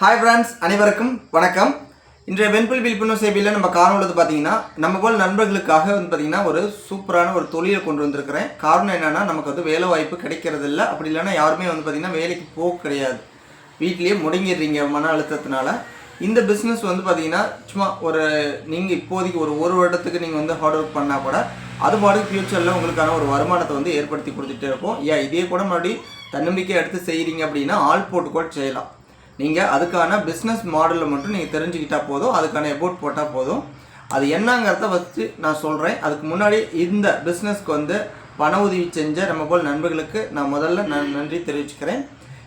Hi friends அனைவருக்கும் வணக்கம். இன்றைய வெண்புல் விழிப்புணர்வு சேவையில் நம்ம காரணம் உள்ளது பார்த்தீங்கன்னா நம்ம போல் நண்பர்களுக்காக வந்து பார்த்தீங்கன்னா ஒரு சூப்பரான ஒரு தொழிலை கொண்டு வந்திருக்கிறேன். காரணம் என்னென்னா நமக்கு வந்து வேலை வாய்ப்பு கிடைக்கிறது இல்லை அப்படி இல்லைன்னா யாருமே வந்து பார்த்தீங்கன்னா வேலைக்கு போக கிடையாது. வீட்லேயே முடங்கிடுறீங்க மன அழுத்தத்தினால. இந்த பிஸ்னஸ் வந்து பார்த்தீங்கன்னா சும்மா ஒரு நீங்கள் இப்போதைக்கு ஒரு ஒரு வருடத்துக்கு நீங்கள் வந்து ஹார்ட் ஒர்க் பண்ணால் கூட அது பாட்டுக்கு ஃப்யூச்சரில் உங்களுக்கான ஒரு வருமானத்தை வந்து ஏற்படுத்தி கொடுத்துட்டே இருக்கும். ஏன் இதே கூட மறுபடி தன்னம்பிக்கை எடுத்து செய்கிறீங்க அப்படின்னா ஆள் போட்டு கூட செய்யலாம். நீங்கள் அதுக்கான பிஸ்னஸ் மாடலை மட்டும் நீங்கள் தெரிஞ்சுக்கிட்டால் போதும் அதுக்கான எபோட் போட்டால் போதும். அது என்னங்கிறத வச்சு நான் சொல்கிறேன் அதுக்கு முன்னாடி இந்த பிஸ்னஸ்க்கு வந்து பண உதவி செஞ்ச நம்ம போல் நண்பர்களுக்கு நான் முதல்ல நான் நன்றி தெரிவிச்சுக்கிறேன்.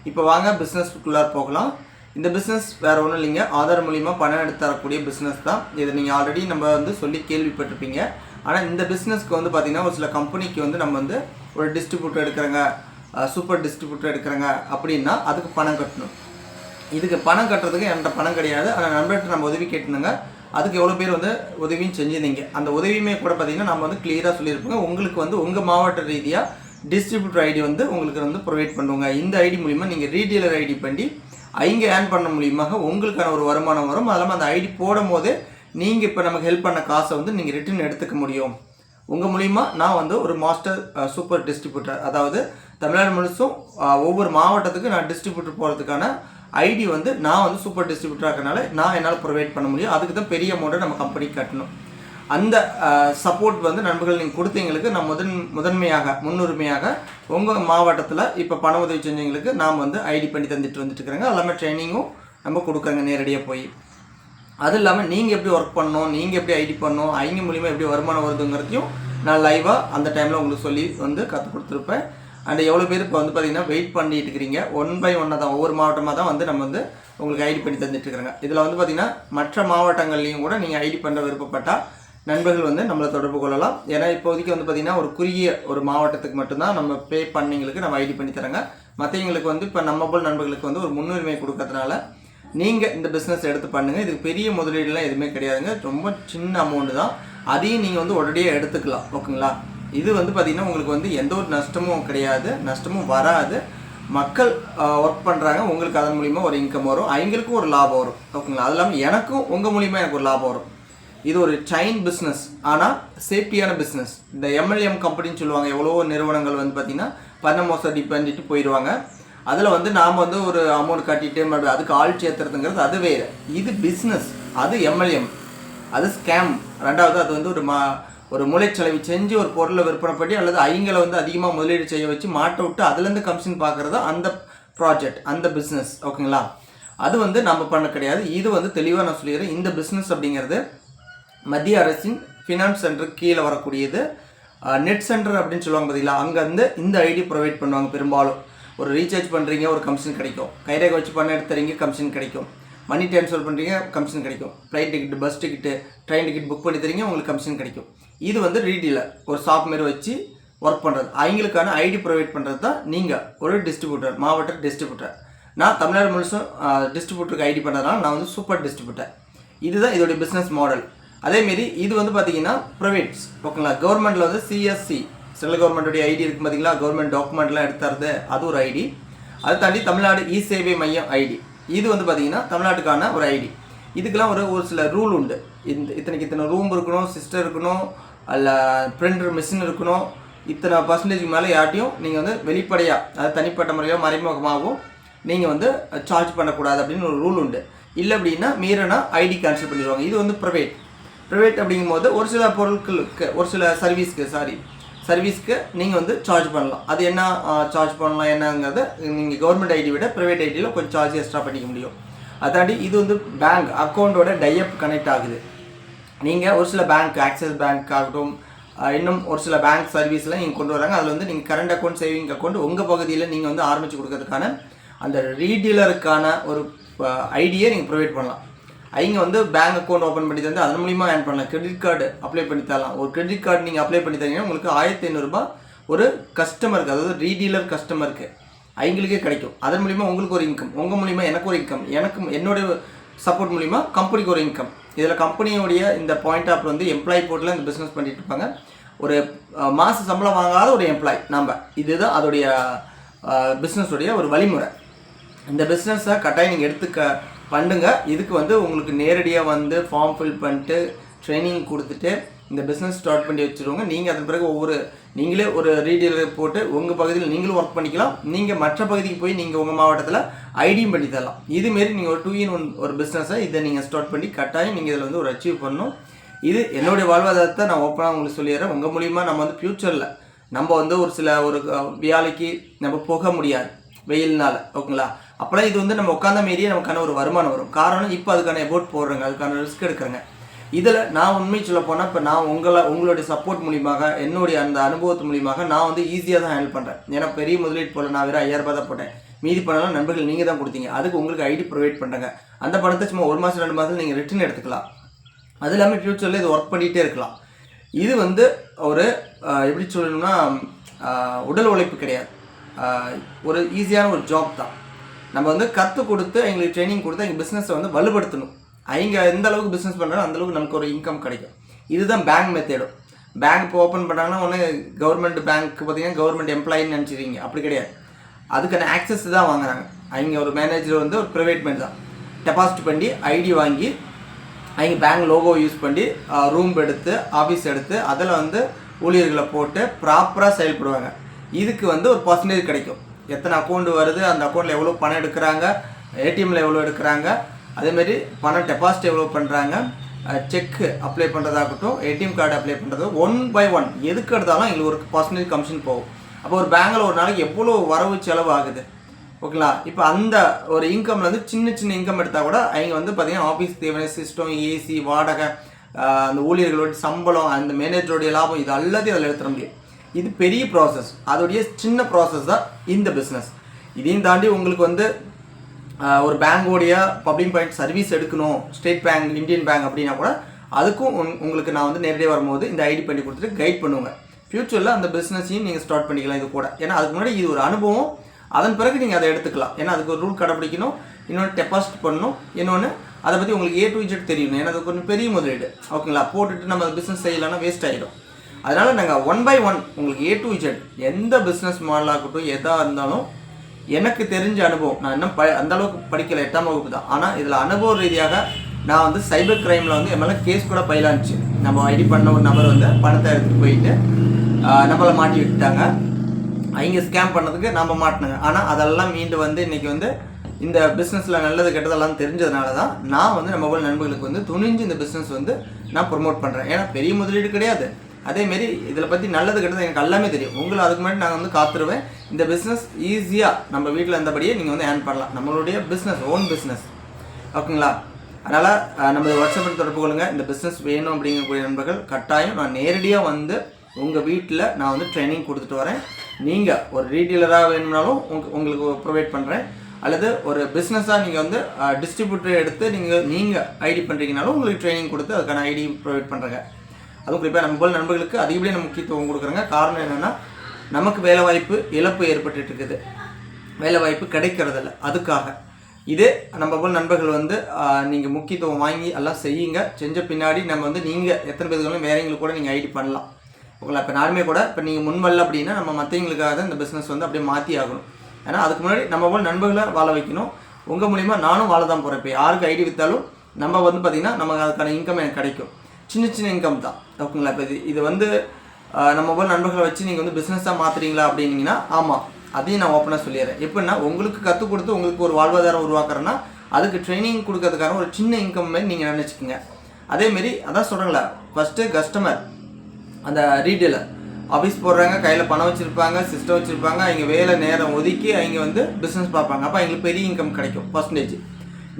இப்போ வாங்க பிஸ்னஸ்க்குள்ளார் போகலாம். இந்த பிஸ்னஸ் வேறு ஒன்றும் இல்லைங்க. ஆதார் மூலிமா பணம் எடுத்து தரக்கூடிய பிஸ்னஸ் தான். இதை நீங்கள் ஆல்ரெடி நம்ம வந்து சொல்லி கேள்விப்பட்டிருப்பீங்க. ஆனால் இந்த பிஸ்னஸ்க்கு வந்து பார்த்திங்கன்னா ஒரு சில கம்பெனிக்கு வந்து நம்ம வந்து ஒரு டிஸ்ட்ரிபியூட்டர் எடுக்கிறேங்க சூப்பர் டிஸ்ட்ரிபியூட்டர் எடுக்கிறேங்க அப்படின்னா அதுக்கு பணம் கட்டணும். இதுக்கு பணம் கட்டுறதுக்கு என்கிட்ட பணம் கிடையாது. ஆனால் நண்பர்கிட்ட நம்ம உதவி கேட்டிருந்தோங்க அதுக்கு எவ்வளோ பேர் வந்து உதவியும் செஞ்சிருந்தீங்க. அந்த உதவியுமே கூட பார்த்தீங்கன்னா நம்ம வந்து கிளியராக சொல்லியிருப்போங்க. உங்களுக்கு வந்து உங்கள் மாவட்ட ரீதியாக டிஸ்ட்ரிபியூட்டர் ஐடி வந்து உங்களுக்கு வந்து ப்ரொவைட் பண்ணுவாங்க. இந்த ஐடி மூலிமா நீங்கள் ரீடெயிலர் ஐடி பண்ணி அவங்க ஏர்ன் பண்ண மூலியமாக உங்களுக்கான ஒரு வருமானம் வரும். அது இல்லாமல் அந்த ஐடி போடும் போது நீங்கள் இப்போ நமக்கு ஹெல்ப் பண்ண காசை வந்து நீங்கள் ரிட்டர்ன் எடுத்துக்க முடியும். உங்கள் மூலிமா நான் வந்து ஒரு மாஸ்டர் சூப்பர் டிஸ்ட்ரிபியூட்டர் அதாவது தமிழ்நாடு முழுசும் ஒவ்வொரு மாவட்டத்துக்கு நான் டிஸ்ட்ரிபியூட்டர் போகிறதுக்கான ஐடி வந்து நான் வந்து சூப்பர் டிஸ்ட்ரிபியூட்டர் இருக்கனால நான் என்னால் ப்ரொவைட் பண்ண முடியும். அதுக்கு தான் பெரிய அமௌண்ட்டை நம்ம கம்பெனி கட்டணும். அந்த சப்போர்ட் வந்து நண்பர்கள் நீங்கள் கொடுத்தீங்களுக்கு நான் முதன் முதன்மையாக முன்னுரிமையாக உங்கள் மாவட்டத்தில் இப்போ பண உதவி செஞ்சவங்களுக்கு நாம் வந்து ஐடி பண்ணி தந்துட்டு வந்துட்டுருக்குறங்க எல்லாமே ட்ரைனிங்கும் நம்ம கொடுக்குறேங்க நேரடியாக போய். அது இல்லாமல் நீங்கள் எப்படி ஒர்க் பண்ணணும் நீங்கள் எப்படி ஐடி பண்ணணும் அவங்க மூலிமா எப்படி வருமானம் வருதுங்கிறதையும் நான் லைவாக அந்த டைமில் உங்களுக்கு சொல்லி வந்து கற்றுக் கொடுத்துருப்பேன். அண்ட் எவ்வளோ பேர் இப்போ வந்து பார்த்தீங்கன்னா வெயிட் பண்ணிட்டு இருக்கிறீங்க? ஒன் பை ஒன்னாக தான் ஒவ்வொரு மாவட்டமாக தான் வந்து நம்ம வந்து உங்களுக்கு ஐடி பண்ணி தந்துட்டுருக்குறாங்க இதில் வந்து பார்த்தீங்கன்னா மற்ற மாவட்டங்கள்லையும் கூட நீங்கள் ஐடி பண்ண விருப்பப்பட்டால் நண்பர்கள் வந்து நம்மளை தொடர்பு கொள்ளலாம். ஏன்னா இப்போதைக்கு வந்து பார்த்தீங்கன்னா ஒரு குறுகிய ஒரு மாவட்டத்துக்கு மட்டும்தான் நம்ம பே பண்ணிங்களுக்கு நம்ம ஐடி பண்ணி தரங்க. மற்றவங்களுக்கு வந்து இப்போ நம்ம போல் நண்பர்களுக்கு வந்து ஒரு முன்னுரிமை கொடுக்கறதுனால நீங்கள் இந்த பிஸ்னஸ் எடுத்து பண்ணுங்கள் இதுக்கு பெரிய முதலீடுலாம் எதுவுமே கிடையாதுங்க. ரொம்ப சின்ன அமௌண்ட்டு தான். அதையும் நீங்கள் வந்து உடனடியாக எடுத்துக்கலாம். ஓகேங்களா இது வந்து பார்த்திங்கன்னா உங்களுக்கு வந்து எந்த ஒரு நஷ்டமும் கிடையாது நஷ்டமும் வராது. மக்கள் ஒர்க் பண்ணுறாங்க உங்களுக்கு அதன் மூலிமா ஒரு இன்கம் வரும். அவங்களுக்கும் ஒரு லாபம் வரும். ஓகேங்களா அது இல்லாமல் எனக்கும் உங்கள் மூலிமா எனக்கு ஒரு லாபம் வரும். இது ஒரு செயின் பிஸ்னஸ் ஆனால் சேஃப்டியான பிஸ்னஸ் இந்த எம்எல்எம் கம்பெனின்னு சொல்லுவாங்க எவ்வளோ நிறுவனங்கள் வந்து பார்த்திங்கன்னா பண்ண மோசடி பண்ணிட்டு போயிடுவாங்க. அதில் வந்து நாம் வந்து ஒரு அமௌண்ட் கட்டிட்டு மறுபடியும் அதுக்கு ஆள் சேர்த்துறதுங்கிறது அது வேறு. இது பிஸ்னஸ் அது எம்எல்எம் அது ஸ்கேம் ரெண்டாவது அது வந்து ஒரு மா ஒரு மூளைச்சலவை செஞ்சு ஒரு பொருளை விற்பனை பண்ணி அல்லது ஐங்களை வந்து அதிகமாக முதலீடு செய்ய வச்சு மாட்ட விட்டு அதுலேருந்து கமிஷன் பார்க்குறது அந்த ப்ராஜெக்ட் அந்த பிஸ்னஸ் ஓகேங்களா? அது வந்து நம்ம பண்ண கிடையாது. இது வந்து தெளிவாக நான் சொல்லிடுறேன். இந்த பிஸ்னஸ் அப்படிங்கிறது மத்திய அரசின் ஃபினான்ஸ் சென்டருக்கு கீழே வரக்கூடியது. நெட் சென்டர் அப்படின்னு சொல்லுவாங்க பார்த்தீங்களா அங்கேருந்து இந்த ஐடி ப்ரொவைட் பண்ணுவாங்க பெரும்பாலும். ஒரு ரீசார்ஜ் பண்ணுறீங்க ஒரு கமிஷன் கிடைக்கும். கைரேகை வச்சு பண்ண எடுத்துறீங்க கமிஷன் கிடைக்கும். மணி ட்ரான்ஸ்ஃபர் பண்ணுறீங்க கமிஷன் கிடைக்கும். Flight ticket bus ticket train ticket book பண்ணி தரீங்க உங்களுக்கு கமிஷன் கிடைக்கும். இது வந்து ரீடீலர் ஒரு ஷாப் மாரி வச்சு ஒர்க் பண்ணுறது அவங்களுக்கான ஐடி ப்ரொவைட் பண்ணுறது தான் நீங்கள் ஒரு டிஸ்ட்ரிபியூட்டர் மாவட்ட டிஸ்ட்ரிபியூட்டர் நான் தமிழ்நாடு முழுசும் டிஸ்ட்ரிபியூட்டருக்கு ஐடி பண்ணுறதுனால நான் வந்து சூப்பர் டிஸ்ட்ரிபியூட்டர் இதுதான் இதோடைய பிஸ்னஸ் மாடல் அதேமாரி இது வந்து பார்த்தீங்கன்னா ப்ரைவேட்ஸ் ஓகேங்களா? கவர்மெண்ட்டில் வந்து சிஎஸ்சி சென்ட்ரல் கவர்மெண்ட்டுடைய ஐடி இருக்கு பார்த்தீங்களா கவர்மெண்ட் டாக்குமெண்ட்லாம் எடுத்துறது அது ஒரு ஐடி அதை தாண்டி தமிழ்நாடு இ சேவை மையம் ஐடி இது வந்து பார்த்தீங்கன்னா தமிழ்நாட்டுக்கான ஒரு ஐடி இதுக்கெல்லாம் ஒரு ஒரு சில ரூல் உண்டு. இந்த இத்தனைக்கு இத்தனை ரூம் இருக்கணும் சிஸ்டர் இருக்கணும் அல்ல பிரிண்டர் மிஷின் இருக்கணும் இத்தனை பர்சன்டேஜ்க்கு மேலே யார்ட்டையும் நீங்கள் வந்து வெளிப்படையாக அதாவது தனிப்பட்ட முறையாக மறைமுகமாகவும் நீங்கள் வந்து சார்ஜ் பண்ணக்கூடாது அப்படின்னு ஒரு ரூல் உண்டு. இல்லை அப்படின்னா மீறினா ஐடி கேன்சல் பண்ணிடுவாங்க. இது வந்து ப்ரைவேட் ப்ரைவேட் அப்படிங்கும்போது ஒரு சில பொருட்களுக்கு ஒரு சில சர்வீஸ்க்கு சாரி சர்வீஸ்க்கு நீங்கள் வந்து சார்ஜ் பண்ணலாம். அது என்ன சார்ஜ் பண்ணலாம் என்னங்கிறத நீங்கள் கவர்மெண்ட் ஐடி விட ப்ரைவேட் ஐடியில் கொஞ்சம் சார்ஜ் எக்ஸ்ட்ரா பண்ணிக்க முடியும். அதாண்டி இது வந்து பேங்க் அக்கௌண்ட்டோட டையப் கனெக்ட் ஆகுது. நீங்கள் ஒரு சில பேங்க் ஆக்சிஸ் பேங்க் ஆகட்டும் இன்னும் ஒரு சில பேங்க் சர்வீஸ்லாம் நீங்கள் கொண்டு வராங்க. அதில் வந்து நீங்கள் கரண்ட் அக்கௌண்ட் சேவிங் அக்கௌண்ட் உங்கள் பகுதியில் நீங்கள் வந்து ஆரம்பித்து கொடுக்கறதுக்கான அந்த ரீடீலருக்கான ஒரு ஐடியை நீங்கள் ப்ரொவைட் பண்ணலாம். அவங்க வந்து பேங்க் அக்கௌண்ட் ஓப்பன் பண்ணி தந்து அதன் மூலியமாக ஏர்ன் பண்ணலாம். கிரெடிட் கார்டு அப்ளை பண்ணி தரலாம். ஒரு கிரெடிட் கார்டு நீங்கள் அப்ளை பண்ணி தரீங்கன்னா உங்களுக்கு ஆயிரத்தி ஐநூறுரூபா ஒரு கஸ்டமருக்கு அதாவது ரீடீலர் கஸ்டமருக்கு அவங்களுக்கே கிடைக்கும். அதன் மூலிமா உங்களுக்கு ஒரு இன்கம் உங்கள் மூலிமா எனக்கு ஒரு இன்கம் எனக்கு என்னோட சப்போர்ட் மூலிமா கம்பெனிக்கு ஒரு இன்கம் இதில் கம்பெனியோடைய இந்த பாயிண்ட் ஆஃப் வந்து எம்ப்ளாய் போர்ட்டில் இந்த பிஸ்னஸ் பண்ணிட்டு இருப்பாங்க. ஒரு மாத சம்பளம் வாங்காத ஒரு எம்ப்ளாய் நம்ம. இதுதான் அதோடைய பிஸ்னஸுடைய ஒரு வழிமுறை. இந்த பிஸ்னஸை கட்டாயம் நீங்கள் எடுத்துக்க பண்ணுங்க. இதுக்கு வந்து உங்களுக்கு நேரடியாக வந்து ஃபார்ம் ஃபில் பண்ணிட்டு ட்ரைனிங் கொடுத்துட்டு இந்த பிஸ்னஸ் ஸ்டார்ட் பண்ணி வச்சுருவாங்க நீங்கள் அதன் பிறகு ஒவ்வொரு நீங்களே ஒரு ரீடெயிலர் போட்டு உங்கள் பகுதியில் நீங்களும் ஒர்க் பண்ணிக்கலாம். நீங்கள் மற்ற பகுதிக்கு போய் நீங்கள் உங்கள் மாவட்டத்தில் ஐடியும் பண்ணி தரலாம். இதுமாரி நீங்கள் ஒரு டூ இன் ஒன் ஒரு பிஸ்னஸை இதை நீங்கள் ஸ்டார்ட் பண்ணி கட்டாயம் நீங்கள் இதில் வந்து ஒரு அச்சீவ் பண்ணணும். இது என்னுடைய வாழ்வாதாரத்தை நான் ஓப்பனாக உங்களுக்கு சொல்லிடுறேன். உங்கள் மூலிமா நம்ம வந்து ஃப்யூச்சரில் நம்ம வந்து ஒரு சில ஒரு அஹ், வேலைக்கு நம்ம போக முடியாது. வெயில்னால் ஓகேங்களா? அப்போலாம் இது வந்து நம்ம உட்காந்த மாரியே நமக்கான ஒரு வருமானம் வரும். காரணம் இப்போ அதுக்கான எபோர்ட் போடுறாங்க. அதுக்கான ரிஸ்க் எடுக்கிறேங்க. இதில் நான் உண்மை சொல்ல போனால் இப்போ நான் உங்களை உங்களுடைய சப்போர்ட் மூலியமாக என்னுடைய அந்த அனுபவத்து மூலியமாக நான் வந்து ஈஸியாக தான் ஹேண்டில் பண்ணுறேன் ஏன்னா பெரிய முதலீடு போல் நான் வெறும் ஐயாயிரம் ரூபாய் தான் போட்டேன். மீதி பணம்லாம் நண்பர்கள் நீங்கள் தான் கொடுத்தீங்க. அதுக்கு உங்களுக்கு ஐடி ப்ரொவைட் பண்ணுறேங்க அந்த பணத்தை சும்மா ஒரு மாதம் ரெண்டு மாதத்தில் நீங்கள் ரிட்டர்ன் எடுத்துக்கலாம். அது இல்லாமல் ஃப்யூச்சரில் இது ஒர்க் பண்ணிகிட்டே இருக்கலாம். இது வந்து ஒரு எப்படி சொல்லணும்னா உடல் உழைப்பு கிடையாது. ஒரு ஈஸியான ஒரு ஜாப் தான். நம்ம வந்து கற்றுக் கொடுத்து எங்களுக்கு ட்ரைனிங் கொடுத்து எங்கள் பிஸ்னஸை வந்து வலுப்படுத்தணும். அவங்க எந்த அளவுக்கு பிஸ்னஸ் பண்ணுறாங்க அந்த அளவுக்கு நமக்கு ஒரு இன்கம் கிடைக்கும். இதுதான் பேங்க் மெத்தேடும் பேங்க் இப்போ ஓப்பன் பண்ணாங்கன்னா ஒன்று கவர்மெண்ட் பேங்க் பார்த்தீங்கன்னா கவர்மெண்ட் எம்ப்ளாயின்னு நினச்சிருக்கீங்க அப்படி கிடையாது. அதுக்கான ஆக்சஸ் தான் வாங்குறாங்க. அவங்க ஒரு மேனேஜர் வந்து ஒரு ப்ரைவேட் மேன் தான். டெபாசிட் பண்ணி ஐடி வாங்கி அவங்க பேங்க் லோகோ யூஸ் பண்ணி ரூம் எடுத்து ஆஃபீஸ் எடுத்து அதில் வந்து ஊழியர்களை போட்டு ப்ராப்பராக செயல்படுவாங்க. இதுக்கு வந்து ஒரு பர்சன்டேஜ் கிடைக்கும். எத்தனை அக்கௌண்ட் வருது அந்த அக்கௌண்ட்டில் எவ்வளோ பணம் எடுக்கிறாங்க ஏடிஎம்மில் எவ்வளோ எடுக்கிறாங்க அதேமாரி பணம் டெபாசிட் எவ்வளோ பண்ணுறாங்க செக்கு அப்ளை பண்ணுறதாகட்டும் ஏடிஎம் கார்டு அப்ளை பண்ணுறதோ ஒன் பை ஒன் எதுக்கு எடுத்தாலும் எங்களுக்கு ஒரு பர்சன்டேஜ் கமிஷன் போகும். அப்போ ஒரு பேங்கில் ஒரு நாளைக்கு எவ்வளோ வரவு செலவு ஆகுது? ஓகேங்களா? இப்போ அந்த ஒரு இன்கம்ல வந்து சின்ன சின்ன இன்கம் எடுத்தால் கூட அவங்க வந்து பார்த்தீங்கன்னா ஆஃபீஸ் தேவையான சிஸ்டம் ஏசி வாடகை அந்த ஊழியர்களோட சம்பளம் அந்த மேனேஜருடைய லாபம் இது எல்லாத்தையும் அதில் எடுத்துட முடியும். இது பெரிய ப்ராசஸ் அதோடைய சின்ன ப்ராசஸ் தான் இந்த பிஸ்னஸ் இதையும் தாண்டி உங்களுக்கு வந்து ஒரு பேங்கோடைய பப்ளிக் பாயிண்ட் சர்வீஸ் எடுக்கணும் ஸ்டேட் பேங்க் இந்தியன் பேங்க் அப்படின்னா கூட அதுக்கும் உங்- உங்களுக்கு நான் வந்து நேரடியாக வரும்போது இந்த ஐடி பண்ணி கொடுத்துட்டு கைட் பண்ணுவேங்க ஃப்யூச்சரில் அந்த பிஸ்னஸையும் நீங்கள் ஸ்டார்ட் பண்ணிக்கலாம் இது கூட. ஏன்னா அதுக்கு முன்னாடி இது ஒரு அனுபவம். அதன் பிறகு நீங்கள் அதை எடுத்துக்கலாம். ஏன்னா அதுக்கு ஒரு ரூல் கடைப்பிடிக்கணும் இன்னொன்று டெபாசிட் பண்ணணும் இன்னொன்று அதை பற்றி உங்களுக்கு ஏ டு இஜெட் தெரியணும். ஏன்னா அது கொஞ்சம் பெரிய முதலீடு. ஓகேங்களா? போட்டுட்டு நம்ம பிஸ்னஸ் செய்யலைன்னா வேஸ்ட் ஆகிடும் அதனால் நாங்கள் ஒன் பை ஒன் உங்களுக்கு ஏ டு இஜெட் எந்த பிஸ்னஸ் மாடலாகட்டும் எதாக இருந்தாலும் எனக்கு தெரிஞ்ச அனுபவம். நான் இன்னும் ப அந்த அளவுக்கு படிக்கல எட்டாம் வகுப்பு தான். ஆனால் இதில் அனுபவ ரீதியாக நான் வந்து சைபர் கிரைமில் வந்து என் மேலே கேஸ் கூட பயிலாச்சு நம்ம ஐடி பண்ண ஒரு நபர் வந்து பணத்தை எடுத்துகிட்டு போயிட்டு நம்மளை மாட்டி விட்டுட்டாங்க. அவங்க ஸ்கேம் பண்ணதுக்கு நம்ம மாட்டினாங்க. ஆனால் அதெல்லாம் மீண்டு வந்து இன்றைக்கி வந்து இந்த பிஸ்னஸில் நல்லது கெட்டதெல்லாம் தெரிஞ்சதுனால தான் நான் வந்து நம்ம போல நண்பர்களுக்கு வந்து துணிஞ்சு இந்த பிஸ்னஸ் வந்து நான் ப்ரொமோட் பண்ணுறேன் ஏன்னா பெரிய முதலீடு கிடையாது. அதேமாரி இதில் பற்றி நல்லது கெட்டது எனக்கு எல்லாமே தெரியும். உங்களை அதுக்கு முன்னாடி நான் வந்து காத்துருவேன். இந்த பிஸ்னஸ் ஈஸியாக நம்ம வீட்டில் இருந்தபடியே நீங்கள் வந்து ஏர்ன் பண்ணலாம். நம்மளுடைய பிஸ்னஸ் ஓன் பிஸ்னஸ் ஓகேங்களா? அதனால் நம்ம வாட்ஸ்அப்பில் தொடர்பு கொள்ளுங்க. இந்த பிஸ்னஸ் வேணும் அப்படிங்கக்கூடிய நண்பர்கள் கட்டாயம் நான் நேரடியாக வந்து உங்கள் வீட்டில் நான் வந்து ட்ரைனிங் கொடுத்துட்டு வரேன். நீங்கள் ஒரு ரீடீலராக வேணும்னாலும் உங்க உங்களுக்கு ப்ரொவைட் பண்ணுறேன் அல்லது ஒரு பிஸ்னஸாக நீங்கள் வந்து டிஸ்ட்ரிபியூட்டர் எடுத்து நீங்கள் நீங்கள் ஐடி பண்ணுறீங்கனாலும் உங்களுக்கு ட்ரைனிங் கொடுத்து அதுக்கான ஐடி ப்ரொவைட் பண்ணுறேங்க அதுவும் குறிப்பாக நம்ம போல் நண்பர்களுக்கு அதிகப்படியான முக்கியத்துவம் கொடுக்குறாங்க. காரணம் என்னென்னா நமக்கு வேலைவாய்ப்பு இழப்பு ஏற்பட்டு இருக்குது வேலைவாய்ப்பு கிடைக்கிறதில்ல. அதுக்காக. இதே நம்ம போல் நண்பர்கள் வந்து நீங்கள் முக்கியத்துவம் வாங்கி எல்லாம் செய்யுங்க. செஞ்ச பின்னாடி நம்ம வந்து நீங்கள் எத்தனை பேர்களும் வேறவங்களுக்கு கூட நீங்கள் ஐடி பண்ணலாம். உங்களை இப்போ நானுமே கூட இப்போ நீங்கள் முன் வரல அப்படின்னா நம்ம மற்றவங்களுக்காக தான் இந்த பிஸ்னஸ் வந்து அப்படியே மாற்றி ஆகணும். ஏன்னா அதுக்கு முன்னாடி நம்ம போல் நண்பர்களை வாழ வைக்கணும். உங்கள் மூலிமா நானும் வாழ தான் போகிறேன் இப்போ யாருக்கு ஐடி விற்றாலும் நம்ம வந்து பார்த்திங்கன்னா நமக்கு அதுக்கான இன்கம் எனக்கு கிடைக்கும். சின்ன சின்ன இன்கம் தான். ஓகேங்களா? இப்போ இது இது வந்து நம்ம போல் நண்பர்களை வச்சு நீங்கள் வந்து பிஸ்னஸாக மாற்றுறீங்களா அப்படின்னீங்கன்னா ஆமாம் அதையும் நான் ஓப்பனாக சொல்லிடுறேன். எப்படின்னா உங்களுக்கு கற்றுக் கொடுத்து உங்களுக்கு ஒரு வாழ்வாதாரம் உருவாக்குறேன்னா அதுக்கு ட்ரைனிங் கொடுக்கறதுக்கான ஒரு சின்ன இன்கம் மாதிரி நீங்கள் நினச்சிக்கோங்க. அதேமாரி அதான் சொல்கிறேங்களா ஃபஸ்ட்டு கஸ்டமர் அந்த ரீட்டெயிலர் ஆஃபீஸ் போடுறாங்க கையில் பணம் வச்சுருப்பாங்க சிஸ்டம் வச்சுருப்பாங்க அவங்க வேலை நேரம் ஒதுக்கி அவங்க வந்து பிஸ்னஸ் பார்ப்பாங்க. அப்போ அவங்களுக்கு பெரிய இன்கம் கிடைக்கும் பர்சன்டேஜ்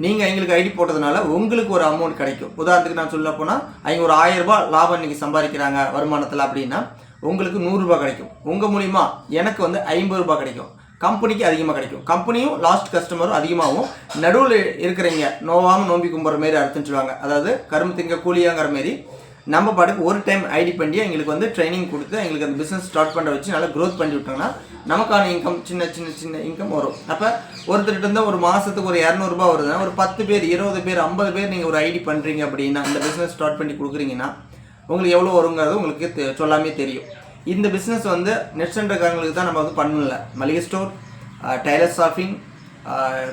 நீங்கள் அவங்களுக்கு ஐடி போட்டதுனால உங்களுக்கு ஒரு அமௌண்ட் கிடைக்கும். உதாரணத்துக்கு நான் சொல்ல போனால் அவங்க ஒரு ஆயிரரூபா லாபம் இன்னைக்கு சம்பாதிக்கிறாங்க வருமானத்தில் அப்படின்னா உங்களுக்கு நூறுரூபா கிடைக்கும். உங்கள் மூலிமா எனக்கு வந்து ஐம்பது ரூபா கிடைக்கும். கம்பெனிக்கு அதிகமாக கிடைக்கும். கம்பெனியும் லாஸ்ட் கஸ்டமரும் அதிகமாகவும் நடுவில் இருக்கிறவங்க நோவாமல் நோம்பி கும்புற மாரி அர்த்தம் சொல்லுவாங்க. அதாவது கரும்பு திங்க கூலியாங்கிற மாரி நம்ம பாட்டுக்கு ஒரு டைம் ஐடி பண்ணி எங்களுக்கு வந்து ட்ரைனிங் கொடுத்து எங்களுக்கு அந்த பிஸ்னஸ் ஸ்டார்ட் பண்ண வச்சு நல்லா க்ரோத் பண்ணி விட்டாங்கன்னா நமக்கான இன்கம் சின்ன சின்ன சின்ன இன்கம் வரும். அப்போ ஒருத்தர்கிட்ட இருந்தால் ஒரு மாதத்துக்கு ஒரு இரநூறுபா வருதுன்னா ஒரு பத்து பேர் இருபது பேர் ஐம்பது பேர் நீங்கள் ஒரு ஐடி பண்ணுறீங்க அப்படின்னா அந்த பிஸ்னஸ் ஸ்டார்ட் பண்ணி கொடுக்குறீங்கன்னா உங்களுக்கு எவ்வளோ வருங்கிறது உங்களுக்கு தெ- சொல்லாமே தெரியும். இந்த பிஸ்னஸ் வந்து நெட் சென்டர்காரங்களுக்கு தான் நம்ம வந்து பண்ணல. மளிகை ஸ்டோர் டைலர் ஷாப்பிங்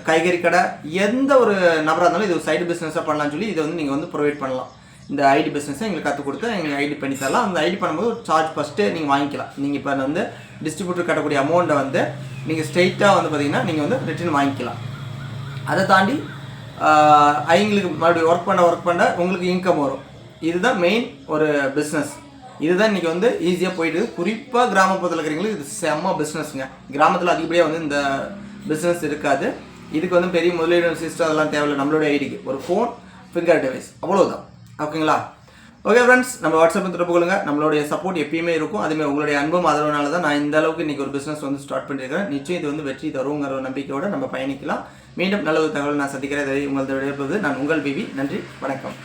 காய்கறி கடை எந்த ஒரு நபராக இருந்தாலும் இது ஒரு சைடு பிஸ்னஸாக பண்ணலாம்னு சொல்லி இதை வந்து நீங்கள் வந்து ப்ரொவைட் பண்ணலாம். இந்த ஐடி பிஸ்னஸை எங்களுக்கு கற்றுக் கொடுத்து எங்கள் ஐடி பண்ணி தரலாம். அந்த ஐடி பண்ணும்போது ஒரு சார்ஜ் ஃபஸ்ட்டு நீங்கள் வாங்கிக்கலாம். நீங்கள் இப்போ வந்து டிஸ்ட்ரிபியூட்டர் கட்டக்கூடிய அமௌண்ட்டை வந்து நீங்கள் ஸ்ட்ரெயிட்டாக வந்து பார்த்தீங்கன்னா நீங்கள் வந்து ரிட்டர்ன் வாங்கிக்கலாம். அதை தாண்டி அவங்களுக்கு மறுபடியும் ஒர்க் பண்ண ஒர்க் பண்ண உங்களுக்கு இன்கம் வரும். இதுதான் மெயின் ஒரு பிஸ்னஸ் இதுதான் இன்றைக்கி வந்து ஈஸியாக போயிட்டு குறிப்பாக கிராமப்புறத்தில் இருக்கிறவங்களுக்கு இது செம்ம பிஸ்னஸ்ங்க கிராமத்தில் அதிகப்படியாக வந்து இந்த பிஸ்னஸ் இருக்காது. இதுக்கு வந்து பெரிய முதலீடு சிஸ்டம் அதெல்லாம் தேவையில்லை. நம்மளுடைய ஐடிக்கு ஒரு ஃபோன் ஃபிங்கர் டிவைஸ் அவ்வளோதான் ஓகேங்களா? ஓகே ஃப்ரெண்ட்ஸ் நம்ம வாட்ஸ்அப் தொடர்பு கொள்ளுங்கள் நம்மளுடைய சப்போர்ட் எப்பயுமே இருக்கும். அதுமாதிரி உங்களுடைய அன்பும் அதனால தான் நான் இந்த அளவுக்கு இன்றைக்கி ஒரு பிஸ்னஸ் வந்து ஸ்டார்ட் பண்ணியிருக்கிறேன் நிச்சயம் இது வந்து வெற்றி தருங்கிற ஒரு நம்பிக்கையோடு நம்ம பயணிக்கலாம். மீண்டும் நல்ல ஒரு தகவல் நான் சந்திக்கிறேன். உங்களுடைய நான் உங்கள் பிவி நன்றி வணக்கம்.